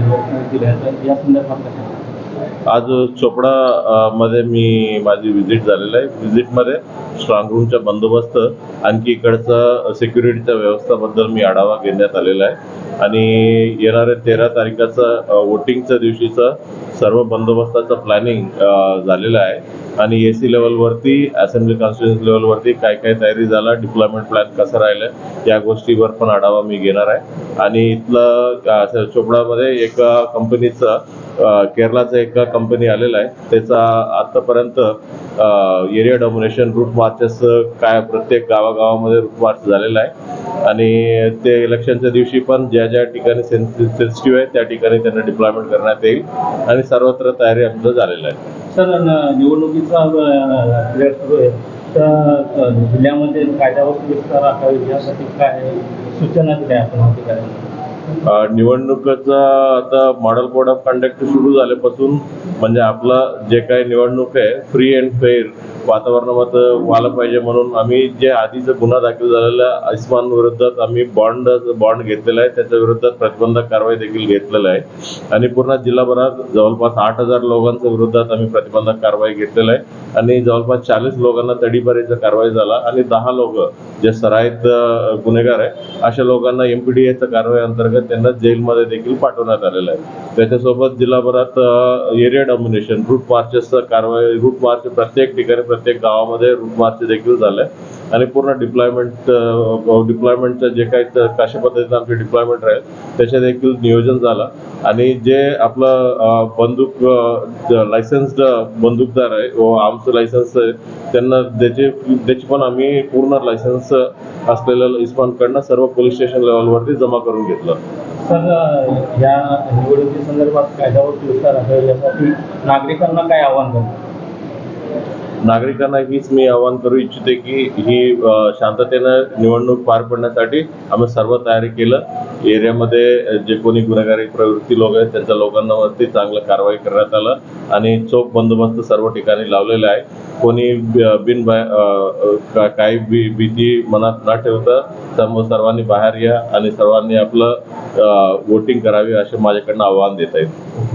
संदर्भात आज चोपडा मध्ये मी माझी व्हिजिट झालेलं आहे. व्हिजिटमध्ये स्ट्रॉंग रूमचा बंदोबस्त आणखी इकडचा सिक्युरिटीच्या व्यवस्थाबद्दल मी आढावा घेण्यात आलेला आहे. आणि येणाऱ्या तेरा तारखेचा वोटिंगच्या दिवशीचा सर्व बंदोबस्ताचं प्लॅनिंग झालेलं आहे. आणि ए सी लेवलवरती असेंब्ली कॉन्स्टिट्युन्सी लेवलवरती काय काय तयारी झाला डिप्लॉयमेंट प्लॅन कसं राहिलं या गोष्टीवर पण आढावा मी घेणार आहे. आणि इथलं असं चोपडामध्ये एका कंपनीचा केरळाचा एक कंपनी आलेला आहे. त्याचा आतापर्यंत एरिया डॉमिनेशन रूट मार्चेस काय प्रत्येक गावागावामध्ये रूट मार्च झालेला आहे. आणि ते इलेक्शनच्या दिवशी पण ज्या ज्या ठिकाणी सेन्सिटिव्ह आहे त्या ठिकाणी त्यांना डिप्लॉयमेंट करण्यात येईल. आणि सर्वत्र तयारी आमचं झालेलं आहे. सर निवडणुकीचा पिरियड सुरू आहे. तर जिल्ह्यामध्ये कायद्यावर विस्तार राखावी यासाठी काय सूचना दिल्या आपण अधिकाऱ्यांना? निवडणुकीचा आता मॉडेल कोड ऑफ कंडक्ट सुरू झाल्यापासून म्हणजे आपलं जे काही निवडणूक आहे फ्री अँड फेअर वातावरणामध्ये व्हायला पाहिजे म्हणून आम्ही जे आधीचा गुन्हा दाखल झालेला आयुष्मान विरोधात आम्ही बॉन्ड बॉन्ड घेतलेला आहे. त्याच्या विरोधात प्रतिबंधक कारवाई देखील घेतलेला आहे. आणि पूर्ण जिल्हाभरात जवळपास आठ हजार लोकांच्या विरोधात आम्ही प्रतिबंधक कारवाई घेतलेला आहे. आणि जवळपास चाळीस लोकांना तडीपारीचा कारवाई झाला आणि दहा लोक जे सराईत गुन्हेगार आहे अशा लोकांना एमपीडीएच्या कारवाई अंतर्गत त्यांना जेलमध्ये देखील पाठवण्यात आलेलं आहे. त्याच्यासोबत जिल्हाभरात एरिया डॉमिनेशन रूट मार्चेसचा कारवाई रूट मार्च प्रत्येक ठिकाणी प्रत्येक गावामध्ये रूट मार्च देखील झालंय आणि पूर्ण डिप्लॉयमेंट डिप्लॉयमेंटचं जे काही कशा पद्धतीनं आमचे डिप्लॉयमेंट राहील त्याचे देखील नियोजन झालं. आणि जे आपलं बंदूक लायसन्स्ड बंदूकदार आहे व आमचं लायसन्स आहे त्यांना त्याचे त्याची पण आम्ही पूर्ण लायसन्स असलेल्या इस्मानकडनं सर्व पोलीस स्टेशन लेवलवरती जमा करून घेतलं. सर या निवडणुकी संदर्भात कायद्यावर सुव्यवस्था राखावी नागरिकांना काय आव्हान करणार? नागरिकांना हीच मी आवाहन करू इच्छिते की ही शांततेनं निवडणूक पार पडण्यासाठी आम्ही सर्व तयारी केलं. एरियामध्ये जे कोणी गुन्हेगारी प्रवृत्ती लोक आहेत त्यांच्या लोकांवरती चांगलं कारवाई करण्यात आलं आणि चोख बंदोबस्त सर्व ठिकाणी लावलेला आहे. कोणी बिन काही भीती मनात न ठेवता सर्व सर्वांनी बाहेर या आणि सर्वांनी आपलं वोटिंग करावी असे माझ्याकडनं आवाहन देत आहेत.